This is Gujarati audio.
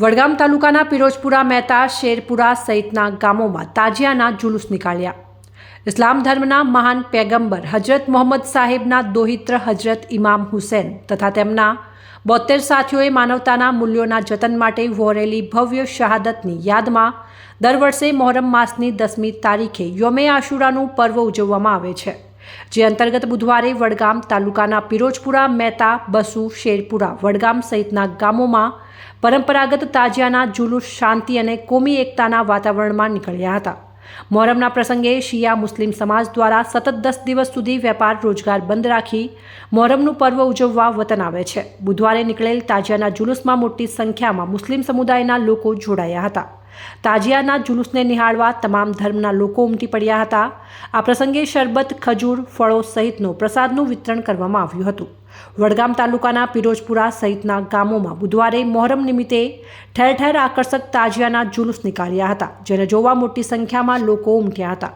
વડગામ તાલુકાના પિરોજપુરા, મહેતા, શેરપુરા સહિતના ગામોમાં તાજિયાના જુલુસ નીકાળ્યા. ઇસ્લામ ધર્મના મહાન પેગંબર હજરત મોહમ્મદ સાહેબના દોહિત્ર હજરત ઇમામ હુસેન તથા તેમના બોતેર સાથીઓએ માનવતાના મૂલ્યોના જતન માટે વહોરેલી ભવ્ય શહાદતની યાદમાં દર વર્ષે મોહરમ માસની દસમી તારીખે યોમે આશુરાનું પર્વ ઉજવવામાં આવે છે. જે અંતર્ગત બુધવારે વડગામ તાલુકાના પિરોજપુરા, મહેતા, બસુ, શેરપુરા, વડગામ સહિતના ગામોમાં પરંપરાગત તાજિયાના જુલુસ, શાંતિ અને કોમી એકતાના વાતાવરણમાં નીકળ્યા હતા. મોહરમના પ્રસંગે શિયા મુસ્લિમ સમાજ દ્વારા સતત દસ દિવસ સુધી વેપાર રોજગાર બંધ રાખી મોહરમનું પર્વ ઉજવવા વતન આવે છે. બુધવારે નીકળેલ તાજિયાના જુલુસમાં મોટી સંખ્યામાં મુસ્લિમ સમુદાયના લોકો જોડાયા હતા. તાજિયાના જુલુસને નિહાળવા તમામ ધર્મના લોકો ઉમટી પડ્યા હતા. આ પ્રસંગે શરબત, ખજૂર, ફળો સહિતનો પ્રસાદનું વિતરણ કરવામાં આવ્યું હતું. વડગામ તાલુકાના પિરોજપુરા સહિતના ગામોમાં બુધવારે મોહરમ નિમિત્તે ઠેર ઠેર આકર્ષક તાજિયાના જુલુસ નીકાળ્યા હતા, જેને જોવા મોટી સંખ્યામાં લોકો ઉમટ્યા હતા.